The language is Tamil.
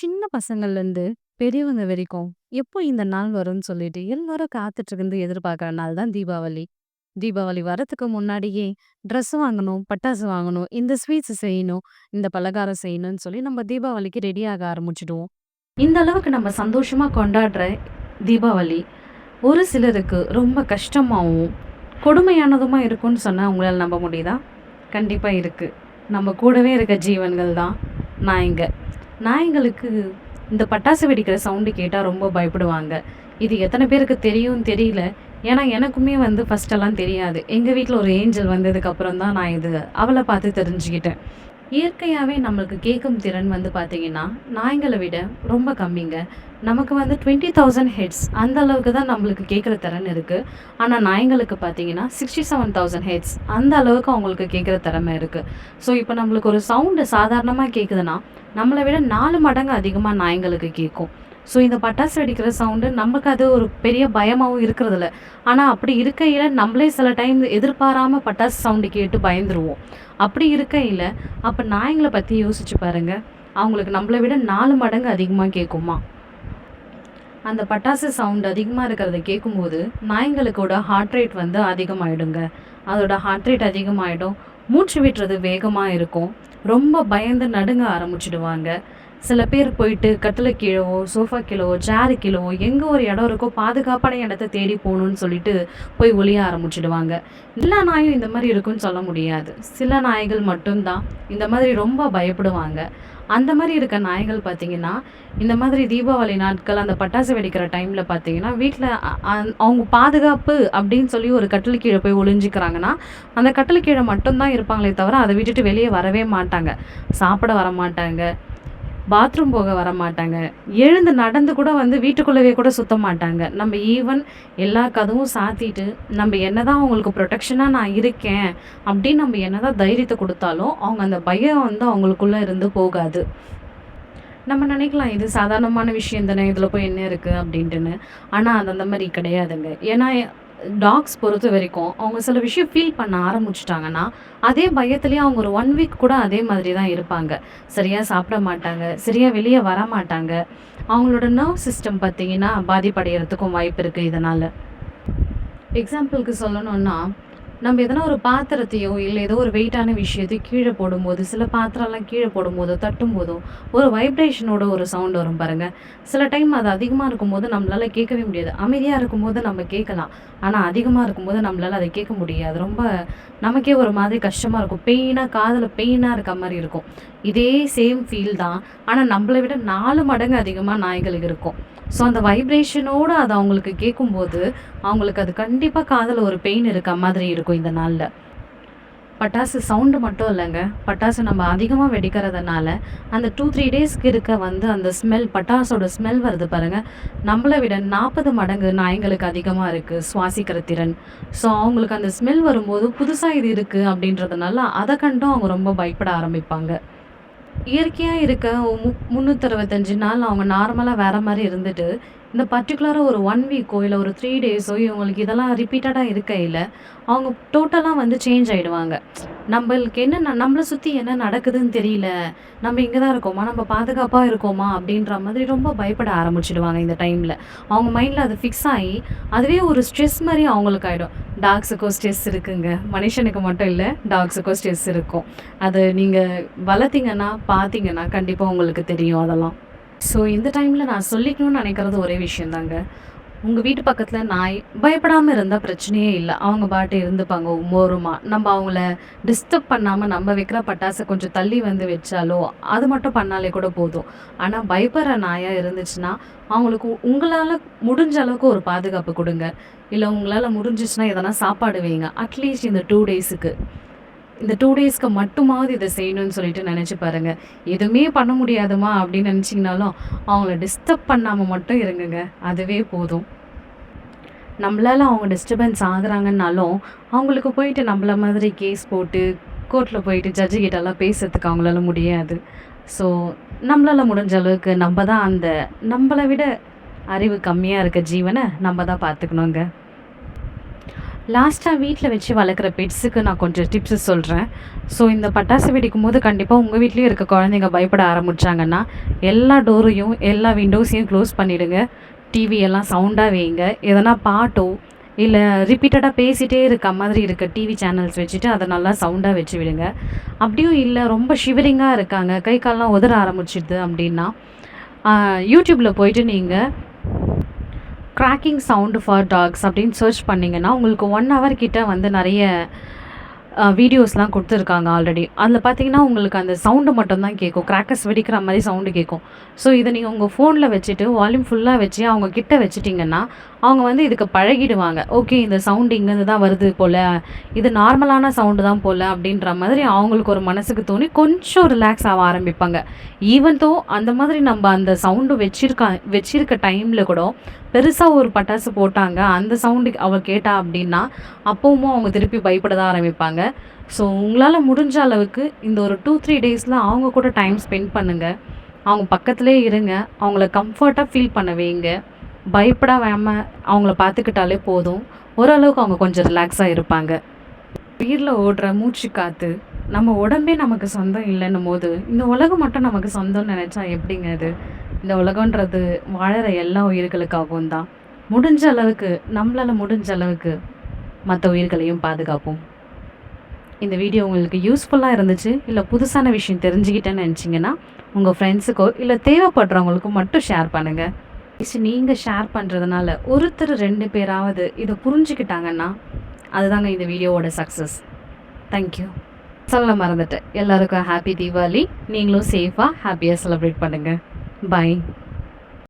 சின்ன பசங்கள்லேருந்து பெரியவங்க வரைக்கும், எப்போ இந்த நாள் வரும்னு சொல்லிட்டு எல்லாரும் காத்துட்டு இருந்து எதிர்பார்க்குற நாள் தான் தீபாவளி. தீபாவளி வரத்துக்கு முன்னாடியே ட்ரெஸ் வாங்கணும், பட்டாசு வாங்கணும், இந்த ஸ்வீட்ஸ் செய்யணும், இந்த பலகாரம் செய்யணும்னு சொல்லி நம்ம தீபாவளிக்கு ரெடியாக ஆரம்பிச்சிடுவோம் இந்த அளவுக்கு நம்ம சந்தோஷமாக கொண்டாடுற தீபாவளி, ஒரு சிலருக்கு ரொம்ப கஷ்டமாகவும் கொடுமையானதுமாக இருக்கும்னு சொன்னால் உங்களால நம்ப முடியுதா? கண்டிப்பாக இருக்குது நம்ம கூடவே இருக்க ஜீவன்கள் தான் நான் இங்கே நாய்ங்களுக்கு இந்த பட்டாசு வெடிக்கிற சவுண்டு கேட்டால் ரொம்ப பயப்படுவாங்க. இது எத்தனை பேருக்கு தெரியும்னு தெரியல. ஏன்னா எனக்குமே வந்து ஃபஸ்ட்டெல்லாம் தெரியாது. எங்கள் வீட்டில் ஒரு ஏஞ்சல் வந்ததுக்கப்புறம் தான் நான் இது அவளை பார்த்து தெரிஞ்சுக்கிட்டேன். இயற்கையாகவே நம்மளுக்கு கேட்கும் திறன் வந்து பார்த்தீங்கன்னா, நாய்ங்களை விட ரொம்ப கம்மிங்க. நமக்கு வந்து டுவெண்ட்டி தௌசண்ட் ஹெட்ஸ் அந்த அளவுக்கு தான் நம்மளுக்கு கேட்குற திறன் இருக்குது ஆனால் நாய்ங்களுக்கு பார்த்தீங்கன்னா, 67,000 ஹெர்ட்ஸ் அந்த அளவுக்கு அவங்களுக்கு கேட்குற திறமை இருக்குது ஸோ இப்போ நம்மளுக்கு ஒரு சவுண்டு சாதாரணமாக கேட்குதுன்னா, நம்மளை விட நாலு மடங்கு அதிகமாக நாய்ங்களுக்கு கேட்கும். ஸோ இந்த பட்டாசு வெடிக்கிற சவுண்டு நமக்கு அது ஒரு பெரிய பயமாகவும் இருக்கிறதில்ல. ஆனால் அப்படி இருக்கையில் நம்மளே சில டைம் எதிர்பாராமல் பட்டாசு சவுண்டு கேட்டு பயந்துருவோம். அப்படி இருக்கையில் அப்போ நாய்ங்களை பற்றி யோசிச்சு பாருங்க. அவங்களுக்கு நம்மள விட நாலு மடங்கு அதிகமாக கேட்குமா? அந்த பட்டாசு சவுண்ட் அதிகமாக இருக்கிறத கேட்கும்போது, நாய்ங்களுக்கோட ஹார்ட் ரேட் வந்து அதிகமாயிடுங்க. அதோட ஹார்ட் ரேட் அதிகமாயிடும். மூச்சு விட்டுறது வேகமாக இருக்கும். ரொம்ப பயந்து நடுங்க ஆரம்பிச்சிடுவாங்க சில பேர் போயிட்டு கட்டிலு கீழவோ, சோஃபா கீழவோ, சேரு கீழவோ எங்கே ஒரு இடம் இருக்கோ பாதுகாப்பான இடத்த தேடி போகணுன்னு சொல்லிட்டு போய் ஒளிய ஆரம்பிச்சிடுவாங்க எல்லா நாயும் இந்த மாதிரி இருக்கும்னு சொல்ல முடியாது. சில நாய்கள் மட்டும்தான் இந்த மாதிரி ரொம்ப பயப்படுவாங்க. அந்த மாதிரி இருக்க நாய்கள் பார்த்தீங்கன்னா, இந்த மாதிரி தீபாவளி நாட்கள் அந்த பட்டாசு வெடிக்கிற டைமில் பார்த்தீங்கன்னா, வீட்டில் அந் அவங்க பாதுகாப்பு அப்படின்னு சொல்லி ஒரு கட்டில் கீழே போய் ஒளிஞ்சிக்கிறாங்கன்னா அந்த கட்டிலு கீழே மட்டும்தான் இருப்பாங்களே தவிர, அதை விட்டுட்டு வெளியே வரவே மாட்டாங்க. சாப்பிட வர மாட்டாங்க பாத்ரூம் போக வர மாட்டாங்க எழுந்து நடந்து கூட வந்து வீட்டுக்குள்ளவே கூட சுத்த மாட்டாங்க. நம்ம ஈவன் எல்லா கதவும் சாத்திட்டு, நம்ம என்னதான் அவங்களுக்கு ப்ரொடெக்ஷனாக நான் இருக்கேன், அப்படின்னு நம்ம என்னதான் தைரியத்தை கொடுத்தாலும் அவங்க அந்த பயம் வந்து அவங்களுக்குள்ளே இருந்து போகாது. நம்ம நினைக்கலாம், இது சாதாரணமான விஷயம் தானே, இதில் போய் என்ன இருக்குது அப்படின்ட்டுன்னு. ஆனால் அது அந்த மாதிரி கிடையாதுங்க. ஏன்னா டாக்ஸ் பொறுத்த வரைக்கும் அவங்க சில விஷயம் ஃபீல் பண்ண ஆரம்பிச்சிட்டாங்கன்னா அதே பயத்துலேயே அவங்க ஒரு ஒன் வீக் கூட அதே மாதிரி தான் இருப்பாங்க. சரியாக சாப்பிட மாட்டாங்க. சரியாக வெளியே வர மாட்டாங்க அவங்களோட நர்வ் சிஸ்டம் பார்த்தீங்கன்னா, பாதிப்படைகிறதுக்கும் வாய்ப்பு இருக்குது இதனால் எக்ஸாம்பிளுக்கு சொல்லணுன்னா நம்ம எதனா ஒரு பாத்திரத்தையோ, இல்லை ஏதோ ஒரு வெயிட்டான விஷயத்தையோ கீழே போடும்போது, சில பாத்திரம்லாம் கீழே போடும்போதோ, தட்டும்போதோ, ஒரு வைப்ரேஷனோட ஒரு சவுண்ட் வரும் பாருங்க. சில டைம் அது அதிகமாக இருக்கும்போது நம்மளால கேட்கவே முடியாது. அமைதியாக இருக்கும்போது நம்ம கேட்கலாம். ஆனால் அதிகமாக இருக்கும்போது நம்மளால அதை கேட்க முடியாது. ரொம்ப நமக்கே ஒரு மாதிரி கஷ்டமாக இருக்கும். பெயினாக காதில் பெயினாக இருக்க மாதிரி இருக்கும். இதே சேம் ஃபீல் தான். ஆனால் நம்மள விட நாலு மடங்கு அதிகமாக நாய்களுக்கு இருக்கும். ஸோ அந்த வைப்ரேஷனோட அது அவங்களுக்கு கேட்கும்போது, அவங்களுக்கு அது கண்டிப்பாக காதில் ஒரு பெயின் இருக்க மாதிரி இருக்கும் இந்த நாளில் பட்டாசு சவுண்டு மட்டும் இல்லைங்க பட்டாசு நம்ம அதிகமாக வெடிக்கிறதுனால, அந்த 2, 3 டேஸ்க்கு இருக்க வந்து அந்த ஸ்மெல் பட்டாசோட ஸ்மெல் வருது பாருங்கள் நம்மளை விட 40 மடங்கு நாய்ங்களுக்கு அதிகமாக இருக்குது சுவாசிக்கிற திறன். ஸோ அவங்களுக்கு அந்த ஸ்மெல் வரும்போது, புதுசாக இது இருக்குது அப்படின்றதுனால, அதை கண்டும் அவங்க ரொம்ப பயப்பட ஆரம்பிப்பாங்க. இயற்கையாக இருக்க மு 365 நாள் அவங்க நார்மலாக வேற மாதிரி இருந்துட்டு, இந்த பர்டிகுலராக ஒரு ஒன் வீக்கோ, இல்லை ஒரு த்ரீ டேஸோ இவங்களுக்கு இதெல்லாம் ரிப்பீட்டடாக இருக்கையில, அவங்க டோட்டலாக வந்து சேஞ்ச் ஆகிடுவாங்க நம்மளுக்கு என்ன நம்மளை சுற்றி என்ன நடக்குதுன்னு தெரியல. நம்ம இங்கே தான் இருக்கோமா? நம்ம பாதுகாப்பாக இருக்கோமா? அப்படின்ற மாதிரி ரொம்ப பயப்பட ஆரம்பிச்சிடுவாங்க இந்த டைமில் அவங்க மைண்டில் அது ஃபிக்ஸ் ஆகி அதுவே ஒரு ஸ்ட்ரெஸ் மாதிரி அவங்களுக்கு ஆகிடும் டாக்ஸுக்கும் ஸ்ட்ரெஸ் இருக்குங்க. மனுஷனுக்கு மட்டும் இல்லை டாக்ஸுக்கும் ஸ்ட்ரெஸ் இருக்கும். அது நீங்கள் வளர்த்தீங்கன்னா, பார்த்தீங்கன்னா கண்டிப்பாக உங்களுக்கு தெரியும் அதெல்லாம். ஸோ இந்த டைமில் நான் சொல்லிக்கணும்னு நினைக்கிறது ஒரே விஷயம் தாங்க. வீட்டு பக்கத்தில் நாய் பயப்படாமல் இருந்தால் பிரச்சனையே இல்லை அவங்க பாட்டு இருந்துப்பாங்க மோருமா நம்ம அவங்கள டிஸ்டர்ப் பண்ணாமல் நம்ம வைக்கிற பட்டாசு கொஞ்சம் தள்ளி வந்து வச்சாலோ, அது மட்டும் பண்ணாலே கூட போதும். ஆனால் பயப்படுற நாயாக இருந்துச்சுன்னா, அவங்களுக்கு உங்களால் முடிஞ்ச அளவுக்கு ஒரு பாதுகாப்பு கொடுங்க இல்லை உங்களால் முடிஞ்சிச்சுன்னா எதனா சாப்பாடு வைங்க. அட்லீஸ்ட் இந்த டூ டேஸுக்கு. இந்த டூ டேஸ்க்கு மட்டுமாவது இதை செய்யணும்னு சொல்லிட்டு நினச்சி பாருங்க. எதுவுமே பண்ண முடியாதும்மா அப்படின்னு நினச்சிங்கனாலும் அவங்கள டிஸ்டர்ப் பண்ணாமல் மட்டும் இருங்குங்க அதுவே போதும். நம்மளால அவங்க டிஸ்டர்பன்ஸ் ஆகுறாங்கன்னாலும், அவங்களுக்கு போயிட்டு நம்மள மாதிரி கேஸ் போட்டு, கோர்ட்டில் போயிட்டு ஜட்ஜு கிட்டலாம் பேசுறதுக்கு அவங்களால முடியாது. ஸோ நம்மளால் முடிஞ்ச அளவுக்கு நம்ம தான் அந்த நம்மளை விட அறிவு கம்மியாக இருக்க ஜீவனை நம்ம தான் பார்த்துக்கணுங்க. லாஸ்ட்டாக வீட்டில் வச்சு வளர்க்குற பெட்ஸுக்கு நான் கொஞ்சம் டிப்ஸு சொல்கிறேன் ஸோ இந்த பட்டாசு வெடிக்கும் போது கண்டிப்பாக உங்கள் வீட்லேயும் இருக்க குழந்தைங்க பயப்பட ஆரம்பிச்சாங்கன்னா எல்லா டோரையும் எல்லா விண்டோஸையும் க்ளோஸ் பண்ணிவிடுங்க டிவியெல்லாம் சவுண்டாக வைங்க. எதனா பாட்டோ இல்லை ரிப்பீட்டடாக பேசிகிட்டே இருக்க மாதிரி இருக்க டிவி சேனல்ஸ் வச்சுட்டு அதை நல்லா சவுண்டாக வச்சு விடுங்க. அப்படியும் இல்லை ரொம்ப ஷிவரிங்காக இருக்காங்க. கை கால்லாம் உதற ஆரம்பிச்சிடுது அப்படின்னா யூடியூப்பில் போயிட்டு நீங்கள் கிராக்கிங் சவுண்டு ஃபார் டாக்ஸ் அப்படின்னு சர்ச் பண்ணிங்கன்னா உங்களுக்கு ஒன் ஹவர் கிட்ட வந்து நிறைய வீடியோஸ்லாம் கொடுத்துருக்காங்க ஆல்ரெடி அதில் பார்த்தீங்கன்னா உங்களுக்கு அந்த சவுண்டு மட்டும்தான் கேட்கும். கிராக்கர்ஸ் வெடிக்கிற மாதிரி சவுண்டு கேட்கும். ஸோ இதை நீங்கள் உங்கள் ஃபோனில் வச்சுட்டு வால்யூம் ஃபுல்லாக வச்சு அவங்க கிட்ட வச்சுட்டிங்கன்னா அவங்க வந்து இதுக்கு பழகிடுவாங்க. ஓகே இந்த சவுண்டு இங்கேருந்து தான் வருது போல் இது நார்மலான சவுண்டு தான் போல் அப்படின்ற மாதிரி அவங்களுக்கு ஒரு மனசுக்கு தோணி கொஞ்சம் ரிலாக்ஸ் ஆக ஆரம்பிப்பாங்க. ஈவன் தோ அந்த மாதிரி நம்ம அந்த சவுண்டு வச்சிருக்க வச்சிருக்க டைமில் கூட பெருசாக ஒரு பட்டாசு போட்டாங்க. அந்த சவுண்டுக்கு அவள் கேட்டா அப்படின்னா அப்பவும் அவங்க திருப்பி பயப்பட தான் ஆரம்பிப்பாங்க. ஸோ உங்களால் முடிஞ்ச அளவுக்கு இந்த ஒரு டூ த்ரீ டேஸில் அவங்க கூட டைம் ஸ்பெண்ட் பண்ணுங்கள் அவங்க பக்கத்துலேயே இருங்க. அவங்கள கம்ஃபர்ட்டாக ஃபீல் பண்ண வைங்க. பயப்பட அவங்கள பார்த்துக்கிட்டாலே போதும். ஓரளவுக்கு அவங்க கொஞ்சம் ரிலாக்ஸாக இருப்பாங்க. உயிரில் ஓடுற மூச்சு காற்று நம்ம உடம்பே நமக்கு சொந்தம் இல்லைன்னும் போது இந்த உலகம் மட்டும் நமக்கு சொந்தம்னு நினச்சா எப்படிங்க அது? இந்த உலகன்றது வாழற எல்லா உயிர்களுக்காகவும் தான். முடிஞ்ச அளவுக்கு நம்மளால் முடிஞ்ச அளவுக்கு மற்ற உயிர்களையும் பாதுகாப்போம். இந்த வீடியோ உங்களுக்கு யூஸ்ஃபுல்லாக இருந்துச்சு இல்லை புதுசான விஷயம் தெரிஞ்சுக்கிட்டேன்னு நினச்சிங்கன்னா உங்கள் ஃப்ரெண்ட்ஸுக்கோ இல்லை தேவைப்படுறவங்களுக்கும் மட்டும் ஷேர் பண்ணுங்கள் நீங்கள் ஷேர் பண்ணுறதுனால ஒருத்தர் ரெண்டு பேராவது இதை புரிஞ்சுக்கிட்டாங்கன்னா அதுதாங்க இந்த வீடியோவோட சக்ஸஸ் தேங்க்யூ சொல்ல மறந்துட்டேன். எல்லாருக்கும் ஹாப்பி தீபாவளி. நீங்களும் சேஃபாக ஹாப்பியாக செலிப்ரேட் பண்ணுங்கள் பாய்